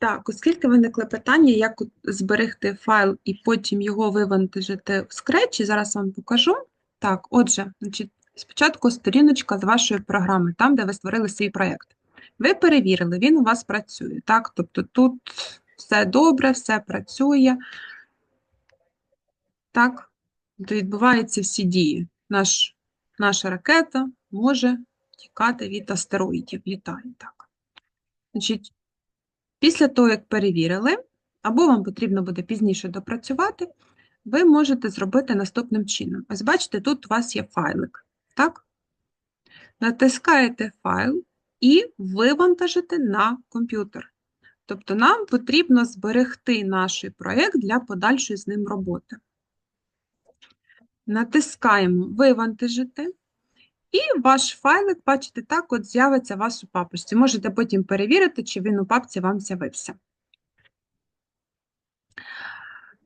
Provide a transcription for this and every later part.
Так, оскільки виникли питання, як зберегти файл і потім його вивантажити в Scratch, зараз вам покажу. Так, отже, значить, спочатку сторіночка з вашої програми, там, де ви створили свій проєкт. Ви перевірили, він у вас працює. Так, тобто тут все добре, все працює. Так, то відбуваються всі дії. Наш, наша ракета може тікати від астероїдів, літає так. Значить, Після того, як перевірили, або вам потрібно буде пізніше допрацювати, ви можете зробити наступним чином. Ось бачите, тут у вас є файлик. Так? Натискаєте файл і вивантажите на комп'ютер. Тобто нам потрібно зберегти наш проєкт для подальшої з ним роботи. Натискаємо Вивантажити. І ваш файлик, бачите, так от з'явиться у вас у папочці. Можете потім перевірити, чи він у папці вам з'явився.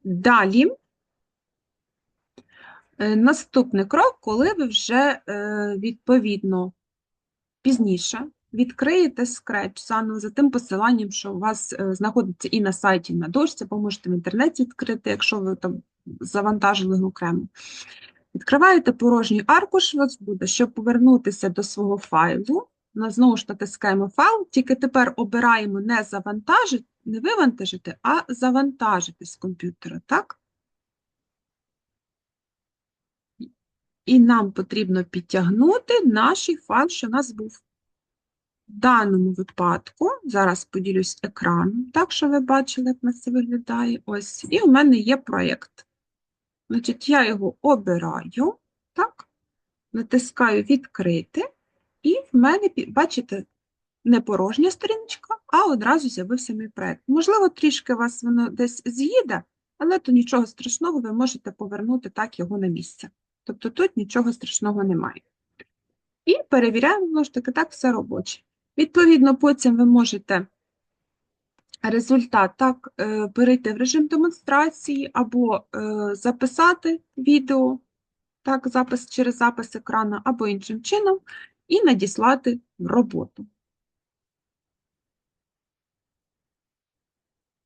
Далі, е, наступний крок, коли ви вже е, відповідно пізніше відкриєте Scratch заново за тим посиланням, що у вас е, знаходиться і на сайті, і на дошці, або можете в інтернеті відкрити, якщо ви там завантажили окремо. Відкриваєте порожній аркуш, у вас буде, щоб повернутися до свого файлу. Знову ж натискаємо файл, тільки тепер обираємо не завантажити, не вивантажити, а завантажити з комп'ютера, так? І нам потрібно підтягнути наш файл, що у нас був. В даному випадку, зараз поділюсь екраном, так, що ви бачили, як нас це виглядає. Ось, і у мене є проєкт. Значить, я його обираю, так, натискаю відкрити, і в мене, бачите, не порожня сторіночка, а одразу з'явився мій проєкт. Можливо, трішки вас воно десь з'їде, але то нічого страшного, ви можете повернути так його на місце. Тобто тут нічого страшного немає. І перевіряємо, знову ж таки, так, все робоче. Відповідно, потім ви можете результат так, е, перейти в режим демонстрації або е, записати відео, так, запис через запис екрану, або іншим чином, і надіслати в роботу.